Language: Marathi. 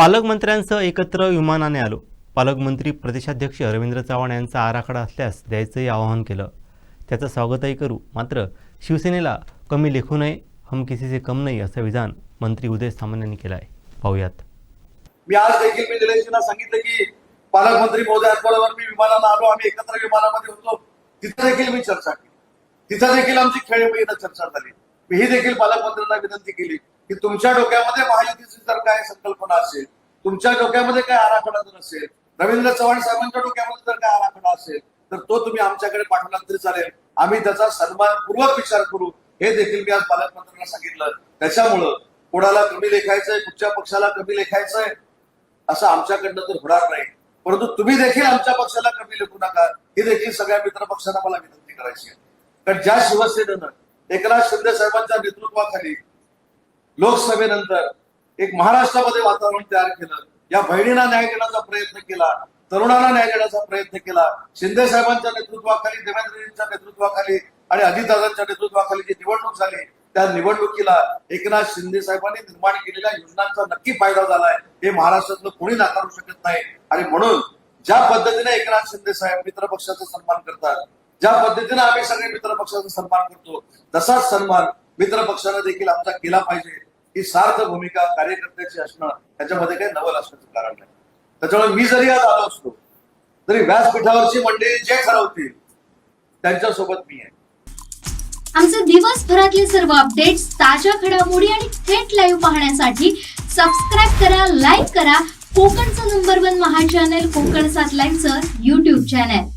पालकमंत्र्यांसह एकत्र विमानाने आलो. पालकमंत्री प्रदेशाध्यक्ष रवींद्र चव्हाण यांचा आराखडा असल्यास द्यायचंही आवाहन केलं. त्याचं स्वागतही करू. मात्र शिवसेनेला कमी लेखू नये हम किसीचे कम नाही असं विधान मंत्री उदय सामंत यांनी केलं आहे पाहूयात. मी आज देखील मी निलेशजींना सांगितलं की पालकमंत्री महोदयांबरोबर मी विमानाला आलो. आम्ही एकत्र विमानामध्ये होतो. तिथं देखील मी चर्चा केली. तिथं देखील आमची खेळीमेळीनं चर्चा झाली. मी ही देखील पालकमंत्र्यांना विनंती केली. की तुमच्या डोक्यामध्ये महायुतीची जर काय संकल्पना असेल तुमच्या डोक्यामध्ये काय आराखडा जर असेल रवींद्र चव्हाण साहेबांच्या डोक्यामध्ये जर काय आराखडा असेल तर तो तुम्ही आमच्याकडे पाठवला तरी चालेल. आम्ही त्याचा सन्मानपूर्वक विचार करू. हे देखील मी आज पालकमंत्र्यांना सांगितलं. त्याच्यामुळं कोणाला कमी लेखायचंय कुठच्या पक्षाला कमी लेखायचंय असं आमच्याकडनं तर होणार नाही. परंतु तुम्ही देखील आमच्या पक्षाला कमी लेखू नका. ही देखील सगळ्या मित्र पक्षांना मला विनंती करायची आहे. कारण ज्या शिवसेनेनं एकनाथ शिंदे साहेबांच्या नेतृत्वाखाली लोकसभेनंतर एक महाराष्ट्रामध्ये वातावरण तयार केलं. या बहिणींना न्याय देण्याचा प्रयत्न केला तरुणांना न्याय देण्याचा प्रयत्न केला. शिंदे साहेबांच्या नेतृत्वाखाली देवेंद्रजींच्या नेतृत्वाखाली आणि अजितदादांच्या नेतृत्वाखाली जी निवडणूक झाली त्या निवडणुकीला एकनाथ शिंदे साहेबांनी निर्माण केलेल्या योजनांचा नक्की फायदा झालाय. हे महाराष्ट्रातलं कोणी नाकारू शकत नाही. आणि म्हणून ज्या पद्धतीने एकनाथ शिंदे साहेब मित्र पक्षाचा सन्मान करतात ज्या पद्धतीने आम्ही सगळे मित्र पक्षाचा सन्मान करतो तसाच सन्मान मित्र पक्षाने देखील आमचा केला पाहिजे. ही सार्थ भूमिका कार्यकर्त्याची असणं त्याच्यामध्ये काही नवल असण्याचं कारण नाही. त्याच्यामुळे मी जरी आज आलो असतो तरी व्यासपीठावरची मंडळी जे ठरवतील त्यांच्यासोबत मी आहे. आमचे दिवसभरातले सर्व अपडेट्स ताज्या घडामोडी आणि थेट लाईव्ह पाहण्यासाठी सबस्क्राईब करा लाईक करा. कोकणचं नंबर वन महा चॅनल कोकण सात लाईव्हचं युट्यूब चॅनल